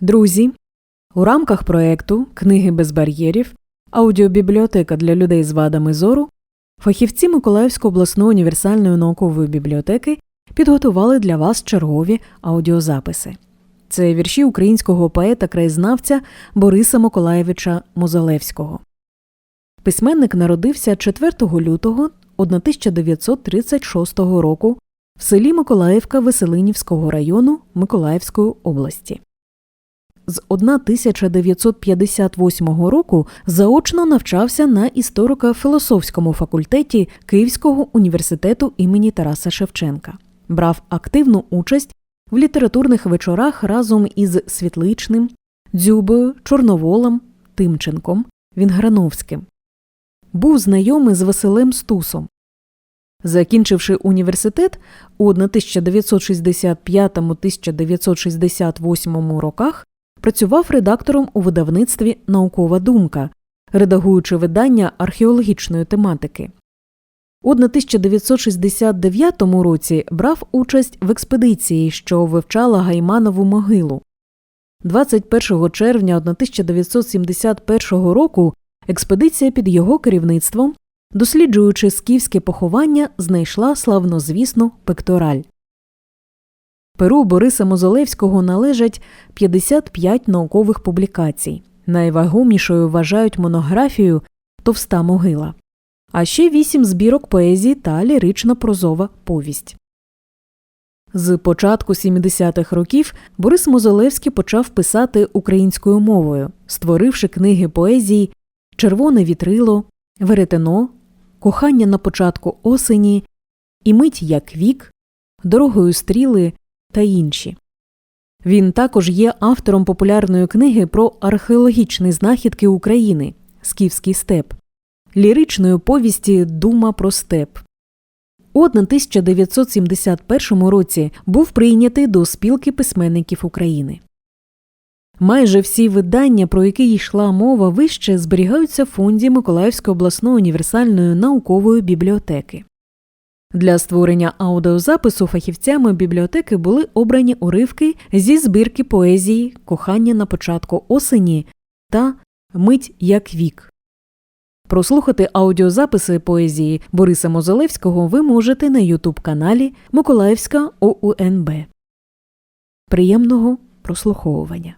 Друзі, у рамках проекту Книги без бар'єрів аудіобібліотека для людей з вадами зору фахівці Миколаївської обласної універсальної наукової бібліотеки підготували для вас чергові аудіозаписи. Це вірші українського поета-краєзнавця Бориса Миколаєвича Мозалевського. Письменник народився 4 лютого 1936 року в селі Миколаївка Веселинівського району Миколаївської області. З 1958 року заочно навчався на історико-філософському факультеті Київського університету імені Тараса Шевченка. Брав активну участь в літературних вечорах разом із Світличним, Дзюбою, Чорноволом, Тимченком, Вінграновським. Був знайомий з Василем Стусом. Закінчивши університет у 1965-1968 роках, працював редактором у видавництві Наукова думка, редагуючи видання археологічної тематики. У 1969 році брав участь в експедиції, що вивчала Гайманову могилу. 21 червня 1971 року експедиція під його керівництвом, досліджуючи скіфське поховання, знайшла славнозвісну пектораль. Перу Бориса Мозолевського належать 55 наукових публікацій. Найвагомішою вважають монографію Товста могила, а ще вісім збірок поезії та лірична прозова повість. З початку 70-х років Борис Мозолевський почав писати українською мовою, створивши книги поезії Червоне вітрило, Веретено, Кохання на початку осені, І мить як вік, Дорогою стріли та інші. Він також є автором популярної книги про археологічні знахідки України Скіфський степ, ліричної повісті Дума про степ. У 1971 році був прийнятий до спілки письменників України. Майже всі видання, про які йшла мова вище, зберігаються в фонді Миколаївської обласної універсальної наукової бібліотеки. Для створення аудіозапису фахівцями бібліотеки були обрані уривки зі збірки поезії Кохання на початку осені та Мить як вік. Прослухати аудіозаписи поезії Бориса Мозолевського ви можете на Ютуб каналі Миколаївська ОУНБ. Приємного прослуховування.